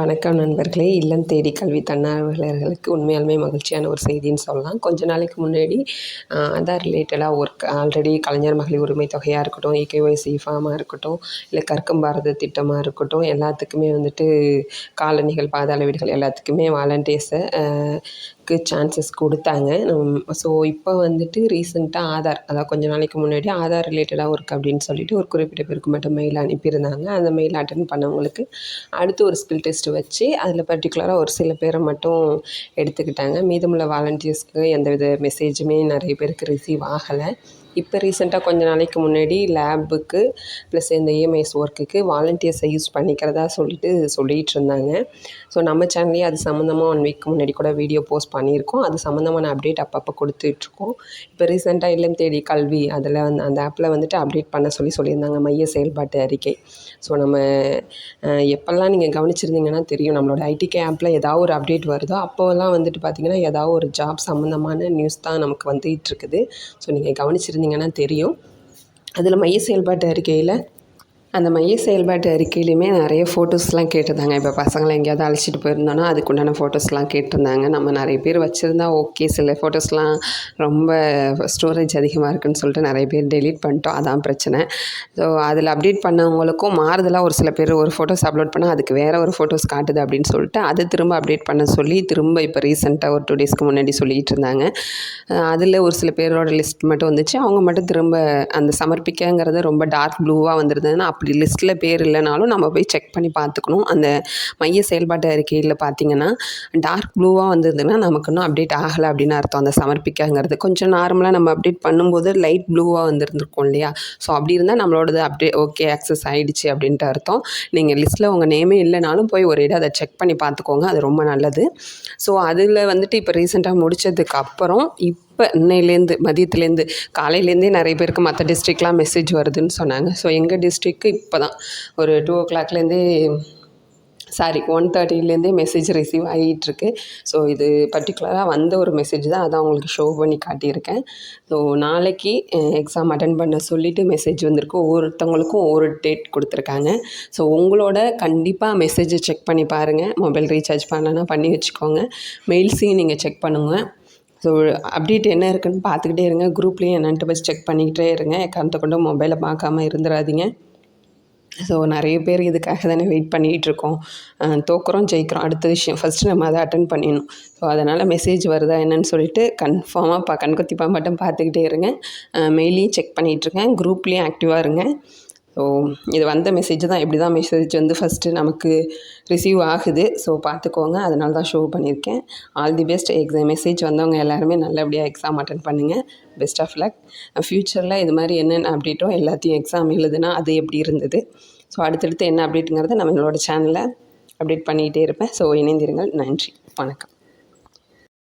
வணக்கம் நண்பர்களே. இல்லம் தேடி கல்வி தன்னார்வலர்களுக்கு உண்மையாலுமே மகிழ்ச்சியான ஒரு செய்தின்னு சொல்லலாம். கொஞ்ச நாளைக்கு முன்னாடி அதான் ரிலேட்டடாக ஒர்க் ஆல்ரெடி கலைஞர் மகளிர் உரிமை தொகையாக இருக்கட்டும் இகேஒய்சி ஃபார்மாக இருக்கட்டும் இல்லை கற்கும் பாரத திட்டமாக இருக்கட்டும் எல்லாத்துக்குமே வந்துட்டு காலணிகள் பாதாள வீடுகள் எல்லாத்துக்குமே வாலண்டியர்ஸை க்கு சான்சஸ் கொடுத்தாங்க. ஸோ இப்போ வந்துட்டு ரீசெண்டாக ஆதார் அதாவது கொஞ்ச நாளைக்கு முன்னாடி ஆதார் ரிலேட்டடாக ஒர்க் அப்படின்னு சொல்லிட்டு ஒரு குறிப்பிட்ட பேருக்கு மட்டும் மெயில் அனுப்பியிருந்தாங்க. அந்த மெயில் அட்டன் பண்ணவங்களுக்கு அடுத்து ஒரு ஸ்கில் டெஸ்ட் வச்சு அதில் பர்டிகுலராக ஒரு சில பேரை மட்டும் எடுத்துக்கிட்டாங்க. மீதமுள்ள வாலண்டியர்ஸ்க்கு எந்தவித மெசேஜுமே நிறைய பேருக்கு ரிசீவ் ஆகலை. இப்போ ரீசெண்டாக கொஞ்ச நாளைக்கு முன்னாடி லேபுக்கு ப்ளஸ் இந்த இஎம்ஐஎஸ் ஒர்க்குக்கு வாலண்டியர்ஸை யூஸ் பண்ணிக்கிறதா சொல்லிட்டு சொல்லிகிட்டு இருந்தாங்க. ஸோ நம்ம சேனல்லேயே அது சம்மந்தமாக ஒன் வீக் முன்னாடி கூட வீடியோ போஸ்ட் பண்ணியிருக்கோம். அது சம்மந்தமான அப்டேட் அப்பப்போ கொடுத்துட்ருக்கோம். இப்போ ரீசெண்டாக இல்லம் தேடி கல்வி அதில் வந்து அந்த ஆப்பில் வந்துட்டு அப்டேட் பண்ண சொல்லி சொல்லியிருந்தாங்க மைய செயல்பாட்டு அறிக்கை. ஸோ நம்ம எப்போல்லாம் நீங்கள் கவனிச்சிருந்தீங்கன்னா தெரியும். நம்மளோட ஐடிகே ஆப்பில் ஏதாவது ஒரு அப்டேட் வருதோ அப்போல்லாம் வந்துட்டு பார்த்திங்கன்னா ஏதாவது ஒரு ஜாப் சம்மந்தமான நியூஸ் தான் நமக்கு வந்துகிட்ருக்குது. ஸோ நீங்கள் கவனிச்சிருந்தீங்கன்னா தெரியும். அதில் மைய செயல்பாட்டு அறிக்கையில் அந்த மைய செயல்பாட்டு அறிக்கையிலையுமே நிறைய ஃபோட்டோஸ்லாம் கேட்டிருந்தாங்க. இப்போ பசங்களை எங்கேயாவது அழைச்சிட்டு போயிருந்தோன்னா அதுக்குண்டான ஃபோட்டோஸ்லாம் கேட்டிருந்தாங்க. நம்ம நிறைய பேர் வச்சுருந்தா ஓகே சில ஃபோட்டோஸ்லாம் ரொம்ப ஸ்டோரேஜ் அதிகமாக இருக்குன்னு சொல்லிட்டு நிறைய பேர் டெலீட் பண்ணிட்டோம். அதான் பிரச்சனை. ஸோ அதில் அப்டேட் பண்ணவங்களுக்கும் மாறுதலாக ஒரு சில பேர் ஒரு ஃபோட்டோஸ் அப்லோட் பண்ணால் அதுக்கு வேறு ஒரு ஃபோட்டோஸ் காட்டுது அப்படின்னு சொல்லிட்டு அதை திரும்ப அப்டேட் பண்ண சொல்லி திரும்ப இப்போ ரீசெண்டாக ஒரு டூ டேஸ்க்கு முன்னாடி சொல்லிகிட்டு இருந்தாங்க. அதில் ஒரு சில பேரோட லிஸ்ட் மட்டும் வந்துச்சு. அவங்க மட்டும் திரும்ப அந்த சமர்ப்பிக்கங்கிறது ரொம்ப டார்க் ப்ளூவாக வந்துருந்ததுன்னா அப்படி லிஸ்ட்டில் பேர் இல்லைனாலும் நம்ம போய் செக் பண்ணி பார்த்துக்கணும். அந்த மைய செயல்பாட்டு அறிக்கையில் பார்த்திங்கன்னா டார்க் ப்ளூவாக வந்ததுன்னா நமக்கு இன்னும் அப்டேட் ஆகலை அப்படின்னு அர்த்தம். அந்த சமர்ப்பிக்காங்கிறது. கொஞ்சம் நார்மலாக நம்ம அப்டேட் பண்ணும்போது லைட் ப்ளூவாக வந்துருந்துருக்கும் இல்லையா? ஸோ அப்படி இருந்தால் நம்மளோடது அப்டே ஓகே ஆக்சஸ் ஆகிடுச்சு அப்படின்ட்டு அர்த்தம். நீங்கள் லிஸ்ட்டில் உங்கள் நேமே இல்லைனாலும் போய் ஒரு இடம் அதை செக் பண்ணி பார்த்துக்கோங்க. அது ரொம்ப நல்லது. ஸோ அதில் வந்துட்டு இப்போ ரீசெண்டாக முடித்ததுக்கு அப்புறம் இப்போ இப்போ இன்னையிலேருந்து மதியத்துலேருந்து காலையிலேருந்தே நிறைய பேருக்கு மற்ற டிஸ்ட்ரிக்ட்லாம் மெசேஜ் வருதுன்னு சொன்னாங்க. ஸோ எங்கள் டிஸ்ட்ரிக்கு இப்போ தான் ஒரு டூ ஓ கிளாக்லேருந்தே சாரி ஒன் தேர்ட்டிலேருந்தே மெசேஜ் ரிசீவ் ஆகிட்டுருக்கு ஸோ இது பர்டிகுலராக வந்த ஒரு மெசேஜ் தான். அதான் அவங்களுக்கு ஷோ பண்ணி காட்டியிருக்கேன். ஸோ நாளைக்கு எக்ஸாம் அட்டன் பண்ண சொல்லிவிட்டு மெசேஜ் வந்திருக்கு. ஒவ்வொருத்தவங்களுக்கும் ஒவ்வொரு டேட் கொடுத்துருக்காங்க. ஸோ உங்களோட கண்டிப்பாக மெசேஜை செக் பண்ணி பாருங்கள் மொபைல் ரீசார்ஜ் பண்ணலன்னா பண்ணி வச்சுக்கோங்க. மெயில்ஸையும் நீங்கள் செக் பண்ணுங்கள் ஸோ அப்டேட் என்ன இருக்குதுன்னு பார்த்துக்கிட்டே இருங்க. குரூப்லேயும் என்னென்ட்டு பஸ் செக் பண்ணிக்கிட்டே இருங்க. எக்காரணத்தை கொண்டு மொபைலை பார்க்காம இருந்துடாதீங்க ஸோ நிறைய பேர் இதுக்காக தானே வெயிட் பண்ணிகிட்ருக்கோம் தோக்குறோம் ஜெயிக்கிறோம். அடுத்த விஷயம் ஃபஸ்ட்டு நம்ம அதை அட்டன் பண்ணிடணும். ஸோ அதனால் மெசேஜ் வருதா என்னன்னு சொல்லிட்டு கன்ஃபார்மாக பா கண்கொத்திப்பா மட்டும் பார்த்துக்கிட்டே இருங்க. மெயிலையும் செக் பண்ணிகிட்ருக்கேன் குரூப்லேயும் ஆக்டிவாக இருங்க. ஸோ இது வந்த மெசேஜ் தான் எப்படி தான் மெசேஜ் வந்து ஃபஸ்ட்டு நமக்கு ரிசீவ் ஆகுது. ஸோ பார்த்துக்கோங்க. அதனால தான் ஷோ பண்ணியிருக்கேன். All the best exam message வந்தவங்க எல்லாருமே நல்லபடியாக எக்ஸாம் அட்டன் பண்ணுங்கள் பெஸ்ட் ஆஃப் லக் ஃப்யூச்சரில் இது மாதிரி என்னென்ன அப்டேட்டோ எல்லாத்தையும் எக்ஸாம் எழுதுனா அது எப்படி இருந்தது? ஸோ அடுத்தடுத்து என்ன அப்டேட்டுங்கிறத நம்மளோட சேனலில் அப்டேட் பண்ணிக்கிட்டே இருப்பேன். ஸோ இணைந்திருங்கள். நன்றி. வணக்கம்.